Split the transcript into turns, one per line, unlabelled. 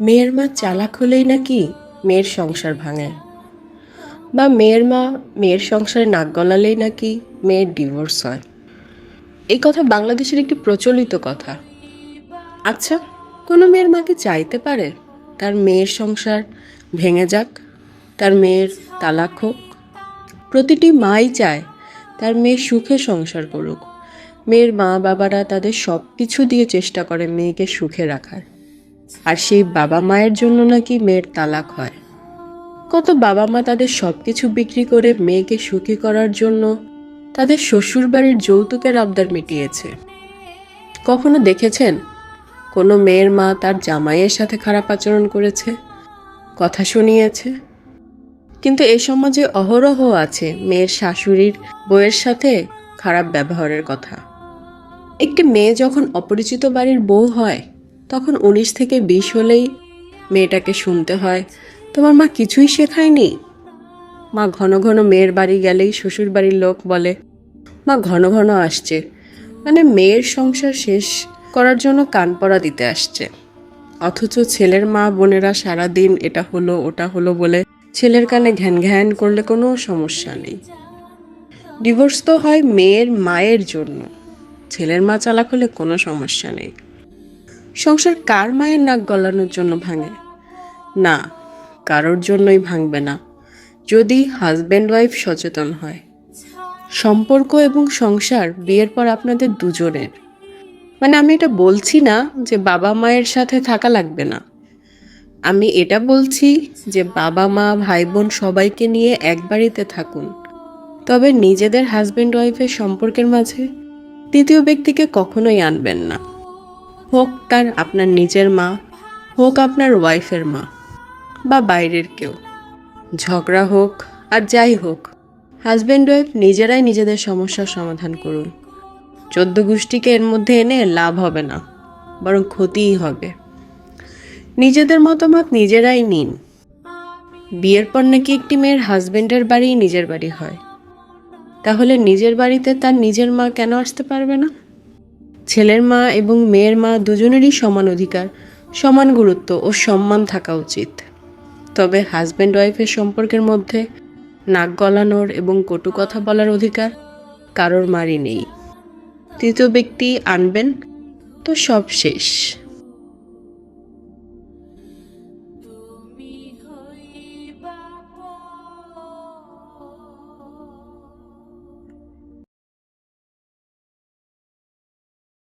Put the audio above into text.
মেয়ের মা চালাক হলেই নাকি মেয়ের সংসার ভাঙে? বা মেয়ের মা মেয়ের সংসারে নাক গলালেই নাকি মেয়ের ডিভোর্স হয়? এই কথা বাংলাদেশের একটি প্রচলিত কথা। আচ্ছা কোনো মেয়ের মা কি চাইতে পারে? তার মেয়ের সংসার ভেঙে যাক, তার মেয়ের তালাক হোক। প্রতিটি মাই চায় তার মেয়ে সুখে সংসার করুক। মেয়ের মা বাবারা তাদের সব কিছু দিয়ে চেষ্টা করে মেয়েকে সুখে রাখার। আর সেই বাবা মায়ের জন্য নাকি মেয়ের তালাক হয়। কত বাবা মা তাদের সব কিছু বিক্রি করে মেয়েকে সুখী করার জন্য তাদের শ্বশুর বাড়ির যৌতুকের আবদার মিটিয়েছে। কখনো দেখেছেন? কোনো মেয়ের মা তার জামাইয়ের সাথে খারাপ আচরণ করেছে, কথা শুনিয়েছে? কিন্তু এ সমাজে অহরহ আছে মেয়ের শাশুড়ির বউয়ের সাথে খারাপ ব্যবহারের কথা। একটি মেয়ে যখন অপরিচিত বাড়ির বউ হয় তখন উনিশ থেকে বিশ হলেই মেয়েটাকে শুনতে হয়। তোমার মা কিছুই শেখায়নি? মা ঘন ঘন মেয়ের বাড়ি গেলেই শ্বশুর বাড়ির লোক বলে, মা, ঘন ঘন আসছে। মানে মেয়ের সংসার শেষ করার জন্য কান পড়া দিতে আসছে। অথচ ছেলের মা বোনেরা সারাদিন এটা হলো, ওটা হলো বলে ছেলের কানে ঘ্যান ঘ্যান করলে কোনো সমস্যা নেই। ডিভোর্স তো হয় মেয়ের মায়ের জন্য। ছেলের মা চালাক হলে কোনো সমস্যা নেই। সংসার কার মায়ের নাক গলানোর জন্য ভাঙে? না, কারোর জন্যই ভাঙবে না। যদি হাজব্যান্ড ওয়াইফ সচেতন হয়। সম্পর্ক এবং সংসার বিয়ের পর আপনাদের দুজনের। মানে আমি এটা বলছি না যে বাবা মায়ের সাথে থাকা লাগবে না। আমি এটা বলছি যে বাবা মা ভাই বোন সবাইকে নিয়ে এক বাড়িতে থাকুন। তবে নিজেদের হাজব্যান্ড ওয়াইফের সম্পর্কের মাঝে তৃতীয় ব্যক্তিকে কখনোই আনবেন না। হোক তার আপনার নিজের মা, হোক আপনার ওয়াইফের মা, বা বাইরের কেউ। ঝগড়া হোক আর যাই হোক হাজব্যান্ড ওয়াইফ নিজেরাই নিজেদের সমস্যার সমাধান করুন। চোদ্দ গোষ্ঠীকে এর মধ্যে এনে লাভ হবে না, বরং ক্ষতিই হবে। নিজেদের মতামত নিজেরাই নিন। বিয়ের পর নাকি একটি মেয়ের হাজব্যান্ডের বাড়ি নিজের বাড়ি হয়। তাহলে নিজের বাড়িতে তার নিজের মা কেন আসতে পারবে না? ছেলের মা এবং মেয়ের মা দুজনেরই সমান অধিকার, সমান গুরুত্ব ও সম্মান থাকা উচিত। তবে হাজব্যান্ড ওয়াইফের সম্পর্কের মধ্যে নাক গলানোর এবং কটু কথা বলার অধিকার কারোর মারই নেই। তৃতীয় ব্যক্তি আনবেন, তো সব শেষ।